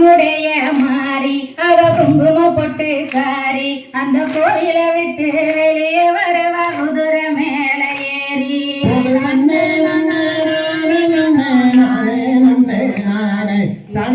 நம்முடைய மாறி அவ குங்கும பொட்டுக்காரி அந்த கோயில விட்டு வெளியே வரவா குதிரை மேல ஏறி. தன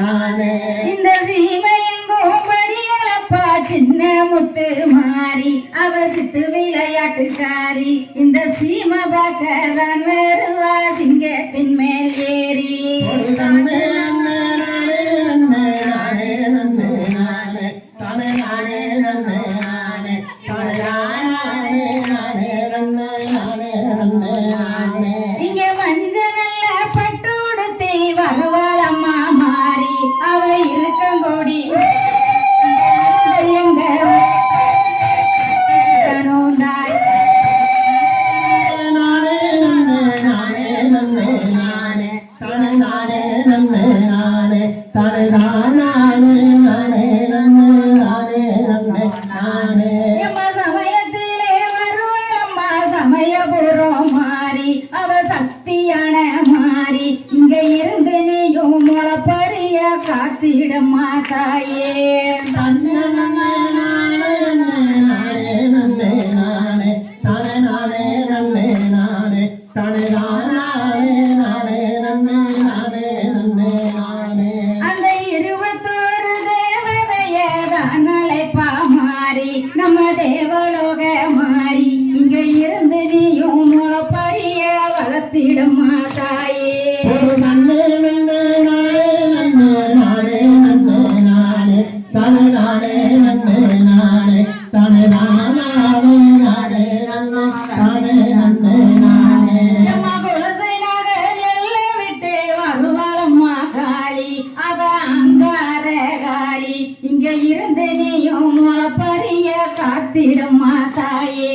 மானே இந்த சீமையின் கோபடியலப்பா சின்ன முத்து மாறி அவ சித்து விளையாட்டுக்காரி இந்த சீமை பார்க்க தான் வருவா சிங்கத்தின் மேல் ஏறி. நானே தானே நானே நன்மை நானே தானே தானே நானே நன்மை நானே நன்மை நானே சமயத்திலே வருவம்மா சமயபுரம் மாறி அவ சக்தியான மாறி இங்க நானே நானே நன்மை நானே நம்ம தேவலோக மாறி இங்க இருந்து நீயும் முளப்பரிய வளர்த்திடும் தாயே இங்க இருந்து நீயும் முளப்பறிய காத்திடும் மாதாயே.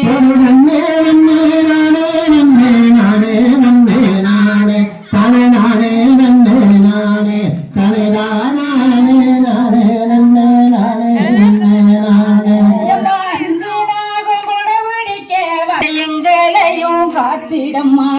காத்திடம்மா.